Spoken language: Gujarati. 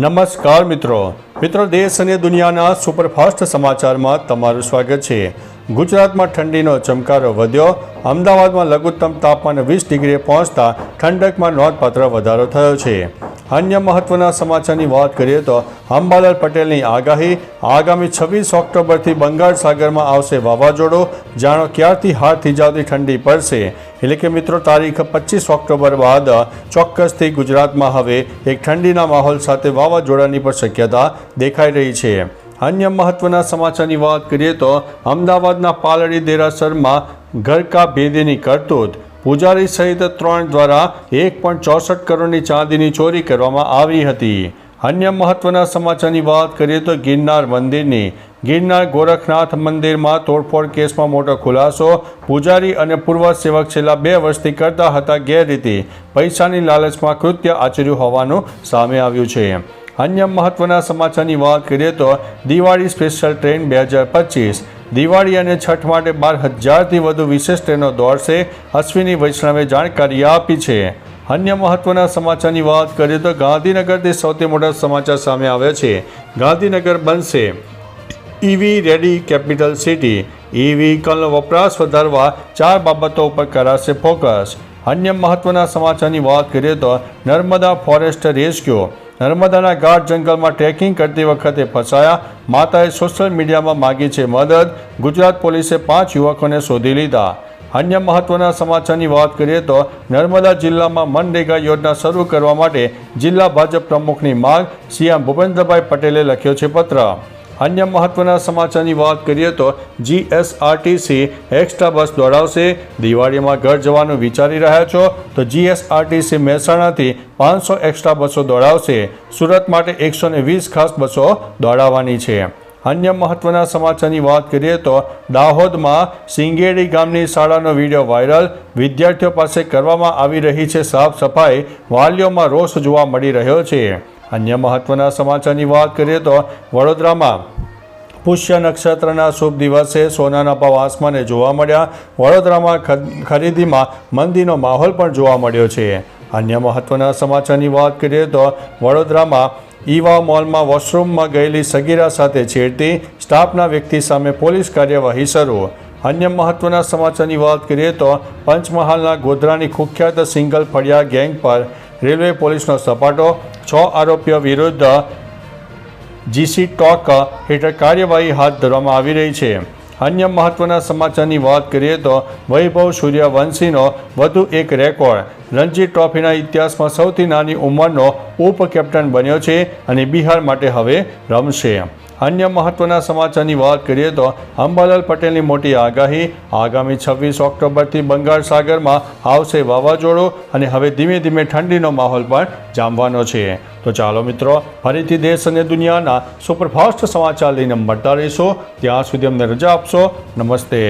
નમસ્કાર મિત્રો. મિત્રો, દેશ અને દુનિયાના સુપરફાસ્ટ સમાચારમાં તમારું સ્વાગત છે. ગુજરાતમાં ઠંડીનો ચમકારો વધ્યો. અમદાવાદમાં લઘુત્તમ તાપમાન વીસ ડિગ્રીએ પહોંચતા ઠંડકમાં નોંધપાત્ર વધારો થયો છે. અન્ય મહત્વના સમાચારની વાત કરીએ તો અંબાલાલ પટેલની આગાહી આગામી છવ્વીસ ઓક્ટોબરથી બંગાળ સાગરમાં આવશે વાવાઝોડો. જાણો ક્યારથી હાથ થીજાવતી ઠંડી પડશે? એટલે કે મિત્રો, તારીખ પચીસ ઓક્ટોબર બાદ ચોક્કસથી ગુજરાતમાં હવે એક ઠંડીના માહોલ સાથે વાવાઝોડાની પણ શક્યતા દેખાઈ રહી છે. અન્ય મહત્વના સમાચારની વાત કરીએ તો અમદાવાદના પાલડી દેરાસરમાં ઘરકા ભેદીની કરતૂત પૂજારી સહિત ત્રણ દ્વારા એક પોઈન્ટ ચોસઠ કરોડની ચાંદીની ચોરી કરવામાં આવી હતી. અન્ય મહત્વના સમાચારની વાત કરીએ તો ગિરનાર મંદિરની. ગિરનાર ગોરખનાથ મંદિરમાં તોડફોડ કેસમાં મોટો ખુલાસો. પૂજારી અને પૂર્વ સેવક છેલ્લા બે વર્ષથી કરતા હતા ગેરરીતિ. પૈસાની લાલચમાં કૃત્ય આચર્યું હોવાનું સામે આવ્યું છે. અન્ય મહત્વના સમાચારની વાત કરીએ તો દિવાળી સ્પેશિયલ ટ્રેન બે હજાર પચીસ. દિવાળી અને છઠ માટે બાર હજારથી વધુ વિશેષ ટ્રેનો દોડશે. અશ્વિની વૈષ્ણવે જાણકારી આપી છે. અન્ય મહત્વના સમાચારની વાત કરીએ તો ગાંધીનગરથી સૌથી મોટા સમાચાર સામે આવ્યા છે. ગાંધીનગર બનશે. EV ready capital city. E વ્હીકલનો વપરાશ વધારવા ચાર બાબતો ઉપર કરાશે ફોકસ. અન્ય મહત્વના સમાચારની વાત કરીએ તો નર્મદા ફોરેસ્ટ રેસ્ક્યુ. નર્મદાના ગાઢ જંગલમાં ટ્રેકિંગ કરતી વખતે ફસાયા. માતાએ સોશિયલ મીડિયામાં માગી છે મદદ. ગુજરાત પોલીસે પાંચ યુવકોને શોધી લીધા. અન્ય મહત્વના સમાચારની વાત કરીએ તો નર્મદા જિલ્લામાં મનરેગા યોજના શરૂ કરવા માટે જિલ્લા ભાજપ પ્રમુખની માંગ. સીએમ ભૂપેન્દ્રભાઈ પટેલે લખ્યો છે પત્ર. અન્ય મહત્વના સમાચારની વાત કરીએ તો જીએસઆરટીસી એક્સ્ટ્રા બસ દોડાવશે. દિવાળીમાં ઘર જવાનું વિચારી રહ્યા છો તો જીએસઆરટીસી મહેસાણાથી પાંચસો એક્સ્ટ્રા બસો દોડાવશે. સુરત માટે એકસો વીસ ખાસ બસો દોડાવવાની છે. અન્ય મહત્વના સમાચારની વાત કરીએ તો દાહોદમાં સિંગેડી ગામની શાળાનો વીડિયો વાયરલ. વિદ્યાર્થીઓ પાસે કરવામાં આવી રહી છે સાફ સફાઈ. વાલીઓમાં રોષ જોવા મળી રહ્યો છે. અન્ય મહત્વના સમાચારની વાત કરીએ તો વડોદરામાં પુષ્ય નક્ષત્રના શુભ દિવસે સોનાના ભાવ આસમાને જોવા મળ્યા. વડોદરામાં ખરીદીમાં મંદીનો માહોલ પણ જોવા મળ્યો છે. અન્ય મહત્વના સમાચારની વાત કરીએ તો વડોદરામાં ઈવા મોલમાં વોશરૂમમાં ગયેલી સગીરા સાથે છેડતી સ્ટાફના વ્યક્તિ સામે પોલીસ કાર્યવાહી શરૂ. અન્ય મહત્વના સમાચારની વાત કરીએ તો પંચમહાલના ગોધરાની કુખ્યાત સિંગલ ફળિયા ગેંગ પર રેલવે પોલીસનો સપાટો છ આરોપીઓ વિરુદ્ધ જીસી ટોક હેઠળ કાર્યવાહી હાથ ધરવામાં આવી રહી છે. અન્ય મહત્વના સમાચારની વાત કરીએ તો વૈભવ સૂર્યવંશીનો વધુ એક રેકોર્ડ રણજી ટ્રોફીના ઇતિહાસમાં સૌથી નાની ઉંમરનો ઉપ કેપ્ટન બન્યો છે અને બિહાર માટે હવે રમશે. અન્ય મહત્વના સમાચારની વાત કરીએ તો અંબાલાલ પટેલની મોટી આગાહી, આગામી છવ્વીસ ઓક્ટોબરથી બંગાળ સાગરમાં આવશે વાવાઝોડું અને હવે ધીમે ધીમે ઠંડીનો માહોલ પણ જામવાનો છે. તો ચાલો મિત્રો, ફરીથી દેશ અને દુનિયાના સુપરફાસ્ટ સમાચાર લઈને મળતા રહીશું. ત્યાં સુધી અમને રજા આપશો. નમસ્તે.